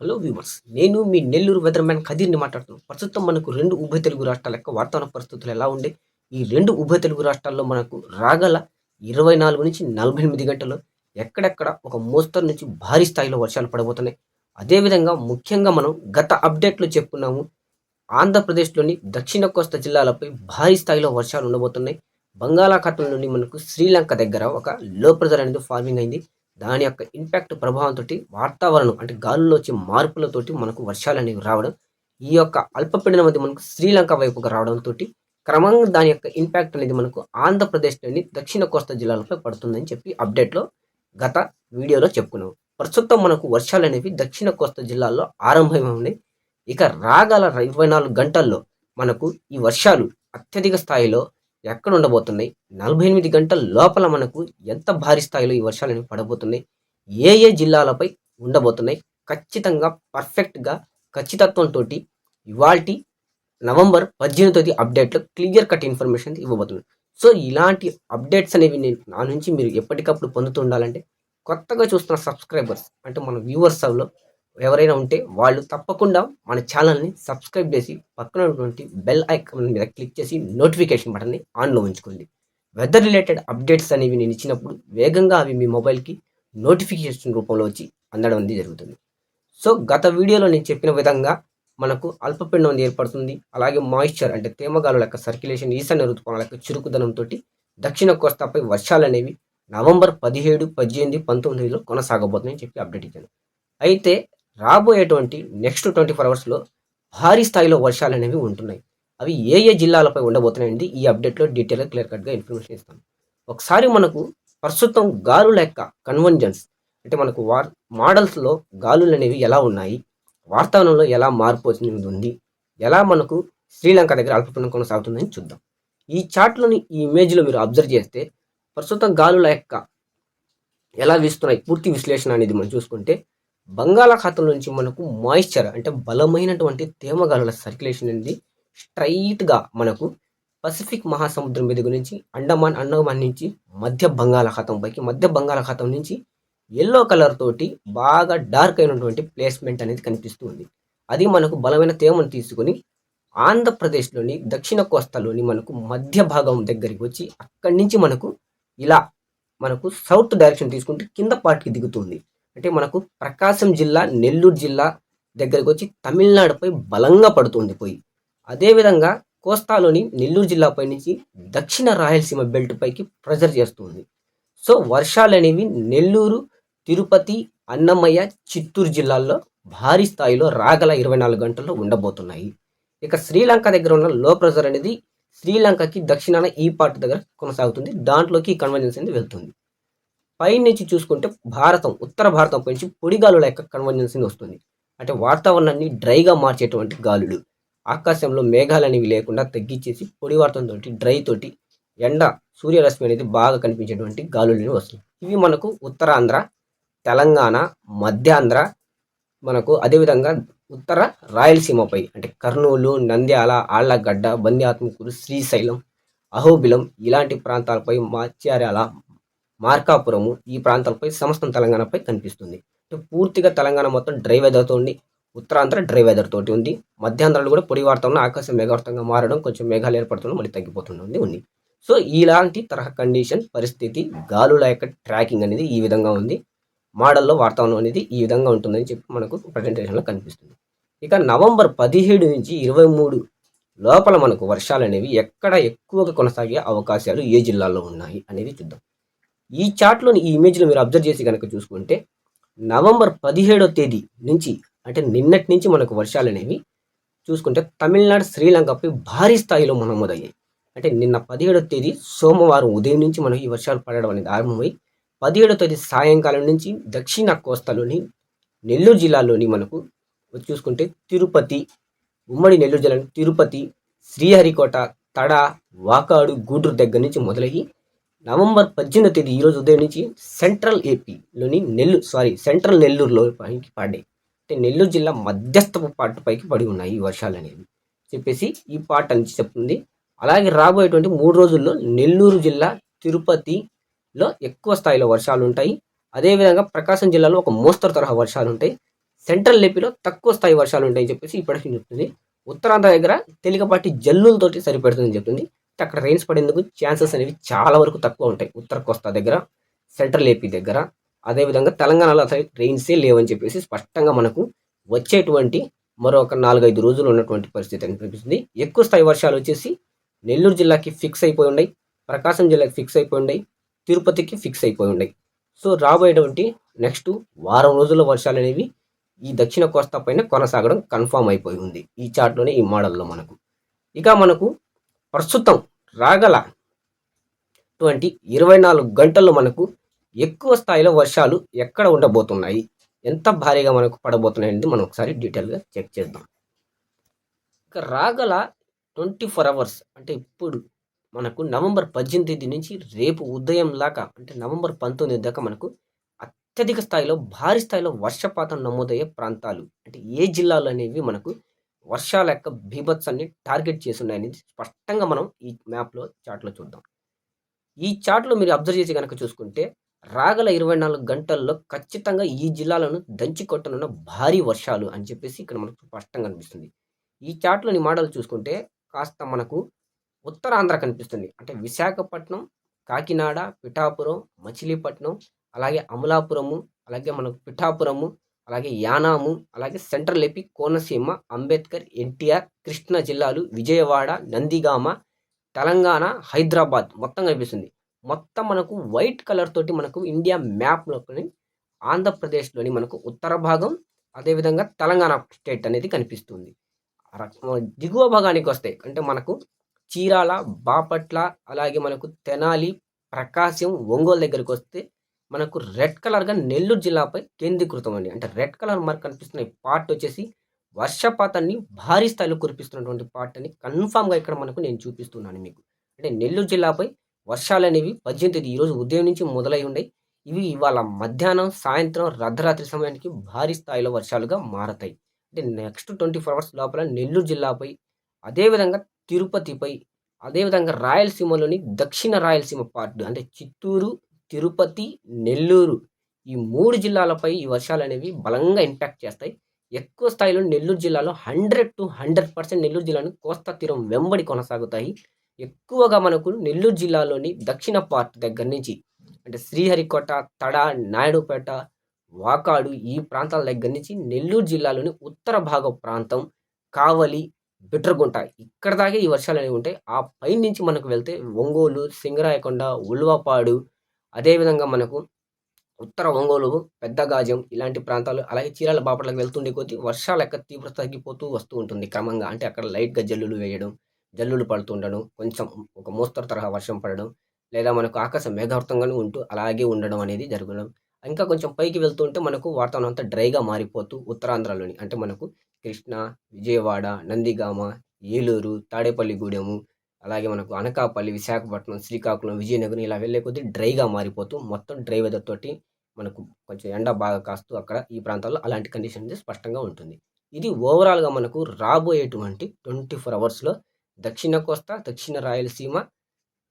Hello viewers నేను మీ Nellore weatherman ఖదీర్ని మాట్లాడుతున్నాను. ప్రస్తుతం మనకు రెండు ఉభయ తెలుగు రాష్ట్రాల యొక్క వాతావరణ పరిస్థితులు ఎలా ఉండే? ఈ రెండు ఉభయ తెలుగు రాష్ట్రాల్లో మనకు రాగల ఇరవై నాలుగు నుంచి నలభై ఎనిమిది గంటల్లో ఎక్కడెక్కడ ఒక మోస్తరు నుంచి భారీ స్థాయిలో వర్షాలు పడబోతున్నాయి. అదేవిధంగా ముఖ్యంగా మనం గత అప్డేట్లో చెప్పుకున్నాము ఆంధ్రప్రదేశ్లోని దక్షిణ కోస్తా జిల్లాలపై భారీ స్థాయిలో వర్షాలు ఉండబోతున్నాయి. బంగాళాఖాతం నుండి మనకు శ్రీలంక దగ్గర ఒక లో ప్రెజర్ అనేది ఫార్మింగ్ అయింది. దాని యొక్క ఇంపాక్ట్ ప్రభావంతో వాతావరణం అంటే గాలుల్లో వచ్చే మార్పులతోటి మనకు వర్షాలు అనేవి రావడం ఈ యొక్క అల్పపీడనం అనేది మనకు శ్రీలంక వైపుగా రావడంతో క్రమంగా దాని యొక్క ఇంపాక్ట్ అనేది మనకు ఆంధ్రప్రదేశ్లోని దక్షిణ కోస్తా జిల్లాలపై పడుతుందని చెప్పి అప్డేట్లో గత వీడియోలో చెప్పుకున్నాం. ప్రస్తుతం మనకు వర్షాలు అనేవి దక్షిణ కోస్తా జిల్లాల్లో ఆరంభమై ఇక రాగల ఇరవై నాలుగు గంటల్లో మనకు ఈ వర్షాలు అత్యధిక స్థాయిలో ఎక్కడ ఉండబోతున్నాయి నలభై ఎనిమిది గంటల లోపల మనకు ఎంత భారీ స్థాయిలో ఈ వర్షాలు పడబోతున్నాయి? ఏ ఏ జిల్లాలపై ఉండబోతున్నాయి? ఖచ్చితంగా పర్ఫెక్ట్గా ఖచ్చితత్వంతో ఇవాల్టి నవంబర్ పద్దెనిమిది తేదీ అప్డేట్లో క్లియర్ కట్ ఇన్ఫర్మేషన్ ఇవ్వబోతున్నాయి సో ఇలాంటి అప్డేట్స్ అనేవి నేను నా నుంచి మీరు ఎప్పటికప్పుడు పొందుతూ ఉండాలంటే కొత్తగా చూస్తున్న సబ్స్క్రైబర్స్ అంటే మన వ్యూవర్స్లో ఎవరైనా ఉంటే వాళ్ళు తప్పకుండా మన ఛానల్ని సబ్స్క్రైబ్ చేసి పక్కన ఉన్నటువంటి బెల్ ఐకాన్ మీద క్లిక్ చేసి నోటిఫికేషన్ బటన్ని ఆన్లో ఉంచుకోండి. వెదర్ రిలేటెడ్ అప్డేట్స్ అనేవి నేను ఇచ్చినప్పుడు వేగంగా అవి మీ మొబైల్కి నోటిఫికేషన్ రూపంలో వచ్చి అందడం అనేది జరుగుతుంది. సో గత వీడియోలో నేను చెప్పిన విధంగా మనకు అల్పపిండం అనేది ఏర్పడుతుంది. అలాగే మాయిశ్చర్ అంటే తేమగాలుల యొక్క సర్క్యులేషన్ ఈశాన్య ఋతుపవనాల యొక్క చురుకుదనంతో దక్షిణ కోస్తాపై వర్షాలు అనేవి నవంబర్ పదిహేడు పద్దెనిమిది పంతొమ్మిదిలో కొనసాగబోతుందని చెప్పి అప్డేట్ ఇచ్చాను. అయితే రాబోయేటువంటి నెక్స్ట్ ట్వంటీ ఫోర్ అవర్స్లో భారీ స్థాయిలో వర్షాలు అనేవి ఉంటున్నాయి. అవి ఏ ఏ జిల్లాలపై ఉండబోతున్నాయండి? ఈ అప్డేట్లో డీటెయిల్గా క్లియర్ కట్గా ఇన్ఫర్మేషన్ ఇస్తాను ఒకసారి మనకు ప్రస్తుతం గాలుల యొక్క కన్వెన్జన్స్ అంటే మనకు వార్ మోడల్స్లో గాలులు అనేవి ఎలా ఉన్నాయి? వాతావరణంలో ఎలా మార్పు వచ్చినది ఉంది ఎలా మనకు శ్రీలంక దగ్గర అల్పపీడనం కొనసాగుతుందని చూద్దాం. ఈ చార్ట్లోని ఈ ఇమేజ్లో మీరు అబ్జర్వ్ చేస్తే ప్రస్తుతం గాలుల యొక్క ఎలా వీస్తున్నాయి? పూర్తి విశ్లేషణ అనేది మనం చూసుకుంటే బంగాళాఖాతం నుంచి మనకు మాయిశ్చర్ అంటే బలమైనటువంటి తేమగాలుల సర్క్యులేషన్ అనేది స్ట్రైట్గా మనకు పసిఫిక్ మహాసముద్రం మీద గురించి అండమాన్ అండమాన్ నుంచి మధ్య బంగాళాఖాతం పైకి మధ్య బంగాళాఖాతం నుంచి ఎల్లో కలర్ తోటి బాగా డార్క్ అయినటువంటి ప్లేస్మెంట్ అనేది కనిపిస్తుంది అది మనకు బలమైన తేమను తీసుకొని ఆంధ్రప్రదేశ్లోని దక్షిణ కోస్తాలోని మనకు మధ్య భాగం దగ్గరికి వచ్చి అక్కడి నుంచి మనకు ఇలా మనకు సౌత్ డైరెక్షన్ తీసుకుంటే కింద పార్ట్కి దిగుతుంది. అంటే మనకు ప్రకాశం జిల్లా నెల్లూరు జిల్లా దగ్గరకు వచ్చి తమిళనాడుపై బలంగా పడుతుంది పోయి అదేవిధంగా కోస్తాలోని నెల్లూరు జిల్లాపై నుంచి దక్షిణ రాయలసీమ బెల్ట్ పైకి ప్రెజర్ చేస్తుంది. సో వర్షాలు అనేవి నెల్లూరు తిరుపతి అన్నమయ్య చిత్తూరు జిల్లాల్లో భారీ స్థాయిలో రాగల ఇరవై నాలుగు గంటల్లో ఉండబోతున్నాయి. ఇక శ్రీలంక దగ్గర ఉన్న లో ప్రెజర్ అనేది శ్రీలంకకి దక్షిణాన ఈ పార్ట్ దగ్గర కొనసాగుతుంది. దాంట్లోకి ఈ కన్వర్జెన్స్ అనేది వెళ్తుంది. పైనుంచి చూసుకుంటే భారతం ఉత్తర భారతం నుంచి పొడి గాలుల యొక్క కన్వర్జెన్స్ వస్తుంది. అంటే వాతావరణాన్ని డ్రైగా మార్చేటువంటి గాలులు. ఆకాశంలో మేఘాలు అనేవి లేకుండా తగ్గించేసి పొడి వార్తంతో డ్రై తోటి ఎండ సూర్యరశ్మి అనేది బాగా కనిపించేటువంటి గాలులు వస్తుంది. ఇవి మనకు ఉత్తరాంధ్ర తెలంగాణ మధ్యాంధ్ర మనకు అదేవిధంగా ఉత్తర రాయలసీమపై అంటే కర్నూలు నంద్యాల ఆళ్ళగడ్డ బంద్యాత్మకూరు ఆత్మకూరు శ్రీశైలం అహోబిలం ఇలాంటి ప్రాంతాలపై మాచ్యార్యాల మార్కాపురము ఈ ప్రాంతాలపై సమస్తం తెలంగాణపై కనిపిస్తుంది. పూర్తిగా తెలంగాణ మొత్తం డ్రై వెదర్తో ఉంది. ఉత్తరాంధ్ర డ్రై వెదర్ తోటి ఉంది. మధ్యాంధ్రాలు కూడా పొడి వార్తంలో ఆకాశం మేఘావర్తంగా మారడం కొంచెం మేఘాలు ఏర్పడుతుంది మళ్ళీ తగ్గిపోతుంది ఉంది. సో ఇలాంటి తరహా కండిషన్ పరిస్థితి గాలుల యొక్క ట్రాకింగ్ అనేది ఈ విధంగా ఉంది. మోడల్లో వాతావరణం అనేది ఈ విధంగా ఉంటుందని చెప్పి మనకు ప్రజెంటేషన్లో కనిపిస్తుంది. ఇక నవంబర్ పదిహేడు నుంచి ఇరవై మూడు లోపల మనకు వర్షాలు అనేవి ఎక్కడ ఎక్కువగా కొనసాగే అవకాశాలు ఏ జిల్లాలో ఉన్నాయి అనేది చూద్దాం. ఈ చార్ట్లోని ఈ ఇమేజ్లో మీరు అబ్జర్వ్ చేసి కనుక చూసుకుంటే నవంబర్ పదిహేడో తేదీ నుంచి అంటే నిన్నటి నుంచి మనకు వర్షాలు అనేవి చూసుకుంటే తమిళనాడు శ్రీలంకపై భారీ స్థాయిలో నమోదయ్యాయి అంటే నిన్న పదిహేడో తేదీ సోమవారం ఉదయం నుంచి మనకు ఈ వర్షాలు పడడం అనేది ఆరంభమై పదిహేడో తేదీ సాయంకాలం నుంచి దక్షిణ కోస్తాలోని నెల్లూరు జిల్లాలోని మనకు చూసుకుంటే తిరుపతి ఉమ్మడి నెల్లూరు జిల్లాలో తిరుపతి శ్రీహరికోట తడ వాకాడు గూడూరు దగ్గర నుంచి మొదలయ్యి నవంబర్ పద్దెనిమిదో తేదీ ఈరోజు ఉదయం నుంచి సెంట్రల్ ఏపీలోని నెల్లూరు సారీ సెంట్రల్ నెల్లూరులో పైకి పడ్డాయి అంటే నెల్లూరు జిల్లా మధ్యస్థపు పాటు పైకి పడి ఉన్నాయి ఈ వర్షాలు అనేవి. చెప్పేసి ఈ పాట నుంచి చెప్తుంది. అలాగే రాబోయేటువంటి మూడు రోజుల్లో నెల్లూరు జిల్లా తిరుపతిలో ఎక్కువ స్థాయిలో వర్షాలు ఉంటాయి. అదేవిధంగా ప్రకాశం జిల్లాలో ఒక మోస్తరు తరహా వర్షాలు ఉంటాయి. సెంట్రల్ ఏపీలో తక్కువ స్థాయి వర్షాలు ఉంటాయని చెప్పేసి ఇప్పటికీ చెప్తుంది. ఉత్తరాంధ్ర దగ్గర తేలికపాటి జల్లులతోటి సరిపెడుతుందని చెప్తుంది. అక్కడ రెయిన్స్ పడేందుకు ఛాన్సెస్ అనేవి చాలా వరకు తక్కువ ఉంటాయి. ఉత్తర కోస్తా దగ్గర సెంట్రల్ ఏపీ దగ్గర. అదేవిధంగా తెలంగాణలో అసలు రెయిన్సే లేవని చెప్పేసి స్పష్టంగా మనకు వచ్చేటువంటి మరొక నాలుగైదు రోజులు ఉన్నటువంటి పరిస్థితి అనిపిస్తుంది ఎక్కువ స్థాయి వర్షాలు వచ్చేసి నెల్లూరు జిల్లాకి ఫిక్స్ అయిపోయి ఉన్నాయి ప్రకాశం జిల్లాకి ఫిక్స్ అయిపోయి ఉన్నాయి తిరుపతికి ఫిక్స్ అయిపోయి ఉన్నాయి. సో రాబోయేటువంటి నెక్స్ట్ వారం రోజుల వర్షాలు అనేవి ఈ దక్షిణ కోస్తా పైన కొనసాగడం కన్ఫామ్ అయిపోయి ఉంది. ఈ చార్ట్లోనే ఈ మోడల్లో మనకు. ఇక మనకు ప్రస్తుతం రాగల ట్వంటీ ఇరవై నాలుగు గంటల్లో మనకు ఎక్కువ స్థాయిలో వర్షాలు ఎక్కడ ఉండబోతున్నాయి? ఎంత భారీగా మనకు పడబోతున్నాయి అనేది మనం ఒకసారి డీటెయిల్గా చెక్ చేద్దాం. ఇక రాగల ట్వంటీ ఫోర్ అవర్స్ అంటే ఇప్పుడు మనకు నవంబర్ పద్దెనిమిది నుంచి రేపు ఉదయం లాగా అంటే నవంబర్ పంతొమ్మిది దాకా మనకు అత్యధిక స్థాయిలో భారీ స్థాయిలో వర్షపాతం నమోదయ్యే ప్రాంతాలు అంటే ఏ జిల్లాలు అనేవి మనకు వర్షాల యొక్క బీభత్సాన్ని టార్గెట్ చేసి స్పష్టంగా మనం ఈ మ్యాప్లో చార్ట్లో చూద్దాం. ఈ చార్ట్లో మీరు అబ్జర్వ్ చేసి కనుక చూసుకుంటే రాగల ఇరవై నాలుగు గంటల్లో ఖచ్చితంగా ఈ జిల్లాలను దంచి కొట్టనున్న భారీ వర్షాలు అని చెప్పేసి ఇక్కడ మనకు స్పష్టంగా కనిపిస్తుంది ఈ చార్ట్లోని మోడల్ చూసుకుంటే కాస్త మనకు ఉత్తరాంధ్ర కనిపిస్తుంది. అంటే విశాఖపట్నం కాకినాడ పిఠాపురం మచిలీపట్నం అలాగే అమలాపురము అలాగే మనకు పిఠాపురము అలాగే యానాము అలాగే central A P Konaseema Ambedkar NTR Krishna జిల్లాలు విజయవాడ నందిగామ తెలంగాణ హైదరాబాద్ మొత్తం కనిపిస్తుంది. మొత్తం మనకు వైట్ కలర్ తోటి మనకు ఇండియా మ్యాప్లోని ఆంధ్రప్రదేశ్లోని మనకు ఉత్తర భాగం అదేవిధంగా తెలంగాణ స్టేట్ అనేది కనిపిస్తుంది. దిగువ భాగానికి వస్తాయి అంటే మనకు చీరాల బాపట్ల అలాగే మనకు తెనాలి ప్రకాశం ఒంగోలు దగ్గరికి వస్తే మనకు రెడ్ కలర్గా నెల్లూరు జిల్లాపై కేంద్రీకృతం అండి అంటే రెడ్ కలర్ మార్క్ కనిపిస్తున్న ఈ పార్ట్ వచ్చేసి వర్షపాతాన్ని భారీ స్థాయిలో కురిపిస్తున్నటువంటి పార్ట్ అని కన్ఫామ్గా ఇక్కడ మనకు నేను చూపిస్తున్నాను మీకు. అంటే నెల్లూరు జిల్లాపై వర్షాలు అనేవి పద్దెనిమిది ఈరోజు ఉదయం నుంచి మొదలై ఉన్నాయి ఇవి ఇవాళ మధ్యాహ్నం సాయంత్రం అర్ధరాత్రి సమయానికి భారీ స్థాయిలో వర్షాలుగా మారతాయి. అంటే నెక్స్ట్ ట్వంటీ ఫోర్ అవర్స్ లోపల నెల్లూరు జిల్లాపై అదేవిధంగా తిరుపతిపై అదేవిధంగా రాయలసీమలోని దక్షిణ రాయలసీమ పార్ట్ అంటే చిత్తూరు తిరుపతి నెల్లూరు ఈ మూడు జిల్లాలపై ఈ వర్షాలు అనేవి బలంగా ఇంపాక్ట్ చేస్తాయి. ఎక్కువ స్థాయిలో నెల్లూరు జిల్లాలో hundred to hundred percent Nellore జిల్లాను కోస్తా తీరం వెంబడి కొనసాగుతాయి. ఎక్కువగా మనకు నెల్లూరు జిల్లాలోని దక్షిణ పార్ట్ దగ్గర నుంచి అంటే శ్రీహరికోట తడ నాయుడుపేట వాకాడు ఈ ప్రాంతాల దగ్గర నుంచి నెల్లూరు జిల్లాలోని ఉత్తర భాగ ప్రాంతం కావలి బిట్రగుంట ఇక్కడ దాకా ఈ వర్షాలు అనేవి ఉంటాయి. ఆ పై నుంచి మనకు వెళ్తే ఒంగోలు సింగరాయకొండ ఉల్వపాడు అదేవిధంగా మనకు ఉత్తర ఒంగోలు పెద్దగాజం ఇలాంటి ప్రాంతాలు అలాగే చీరాల బాపట్లకు వెళ్తుండే కొద్దీ వర్షాల యొక్క తీవ్రత తగ్గిపోతూ వస్తూ ఉంటుంది క్రమంగా. అంటే అక్కడ లైట్గా జల్లులు వేయడం జల్లులు పడుతుండడం కొంచెం ఒక మోస్తరు తరహా వర్షం పడడం లేదా మనకు ఆకాశం మేఘావృతంగానే ఉంటూ అలాగే ఉండడం అనేది జరగడం. ఇంకా కొంచెం పైకి వెళ్తుంటే మనకు వాతావరణం అంతా డ్రైగా మారిపోతూ ఉత్తరాంధ్రలోని అంటే మనకు కృష్ణా విజయవాడ నందిగామ ఏలూరు తాడేపల్లిగూడెము అలాగే మనకు అనకాపల్లి విశాఖపట్నం శ్రీకాకుళం విజయనగరం ఇలా వెళ్ళే కొద్దీ డ్రైగా మారిపోతూ మొత్తం డ్రై వెదర్ తోటి మనకు కొంచెం ఎండ బాగా కాస్తూ అక్కడ ఈ ప్రాంతాల్లో అలాంటి కండిషన్ అనేది స్పష్టంగా ఉంటుంది. ఇది ఓవరాల్గా మనకు రాబోయేటువంటి ట్వంటీ ఫోర్ అవర్స్లో దక్షిణ కోస్తా దక్షిణ రాయలసీమ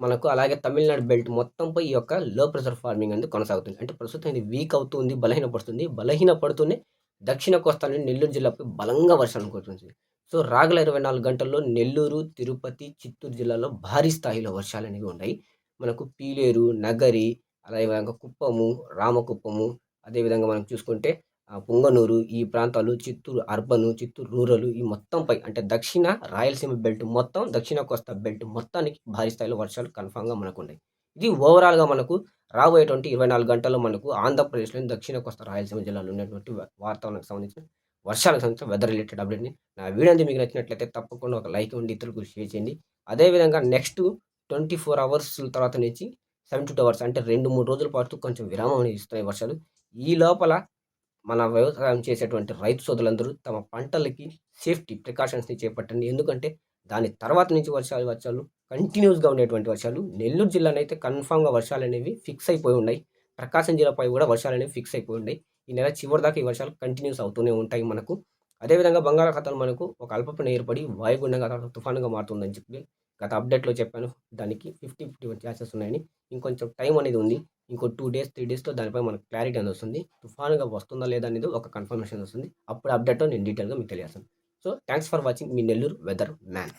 మనకు అలాగే తమిళనాడు బెల్ట్ మొత్తంపై ఈ యొక్క లో ప్రెషర్ ఫార్మింగ్ అనేది కొనసాగుతుంది. అంటే ప్రస్తుతం ఇది వీక్ అవుతుంది బలహీన పడుతుంది బలహీన పడుతూనే దక్షిణ కోస్తా నుండి నెల్లూరు జిల్లాపై బలంగా వర్షాలు కురుతుంది సో రాగల ఇరవై నాలుగు గంటల్లో నెల్లూరు తిరుపతి చిత్తూరు జిల్లాలో భారీ స్థాయిలో వర్షాలు అనేవి ఉన్నాయి. మనకు పీలేరు నగరి అదేవిధంగా విధంగా కుప్పము రామకుప్పము అదేవిధంగా మనం చూసుకుంటే పుంగనూరు ఈ ప్రాంతాలు చిత్తూరు అర్బను చిత్తూరు రూరల్ ఈ మొత్తంపై అంటే దక్షిణ రాయలసీమ బెల్ట్ మొత్తం దక్షిణ కోస్తా బెల్ట్ మొత్తానికి భారీ స్థాయిలో వర్షాలు కన్ఫామ్గా మనకు ఉన్నాయి ఇది ఓవరాల్గా మనకు రాబోయేటువంటి ఇరవై నాలుగు గంటల్లో మనకు ఆంధ్రప్రదేశ్లోని దక్షిణ కోస్తా రాయలసీమ జిల్లాలో ఉన్నటువంటి వాతావరణానికి సంబంధించిన వర్షాలకు సంబంధించిన వెదర్ రిలేటెడ్ అప్డేట్ని నా వీడియో అంతా మీకు నచ్చినట్లయితే తప్పకుండా ఒక లైక్ ఉండి ఇతరులకు షేర్ చేయండి. అదేవిధంగా నెక్స్ట్ ట్వంటీ ఫోర్ అవర్స్ తర్వాత నుంచి సెవెన్ టూ అవర్స్ అంటే రెండు మూడు రోజుల పాటు కొంచెం విరామం అనేది ఇస్తున్నాయి వర్షాలు. ఈ లోపల మన వ్యవసాయం చేసేటువంటి రైతు సోదరులందరూ తమ పంటలకి సేఫ్టీ ప్రికాషన్స్ని చేపట్టండి. ఎందుకంటే దాని తర్వాత నుంచి వర్షాలు వర్షాలు కంటిన్యూస్గా ఉండేటువంటి వర్షాలు. నెల్లూరు జిల్లానైతే కన్ఫామ్గా వర్షాలు అనేవి ఫిక్స్ అయిపోయి ఉన్నాయి. ప్రకాశం జిల్లాపై కూడా వర్షాలు అనేవి ఫిక్స్ అయిపోయి ఉన్నాయి. ఈ నెల చివరి దాకా ఈ వర్షాలు కంటిన్యూస్ అవుతూనే ఉంటాయి మనకు. అదేవిధంగా బంగాళాఖాతంలో మనకు ఒక అల్పపీడనం ఏర్పడి వాయుగుండంగా తుఫానుగా మారుతుందని చెప్పి గత అప్డేట్లో చెప్పాను. దానికి ఫిఫ్టీ ఫిఫ్టీ ఛాన్సెస్ ఉన్నాయని. ఇంకొంచెం టైం అనేది ఉంది. ఇంకో టూ డేస్ త్రీ డేస్లో దానిపై మనకు క్లారిటీ అనేది వస్తుంది. తుఫానుగా వస్తుందా లేదా అనేది ఒక కన్ఫర్మేషన్ వస్తుంది. అప్పుడు అప్డేట్లో నేను డీటెయిల్గా మీకు తెలియజేస్తాను. సో థ్యాంక్స్ ఫర్ వాచింగ్ మీ నెల్లూరు వెదర్ మ్యాన్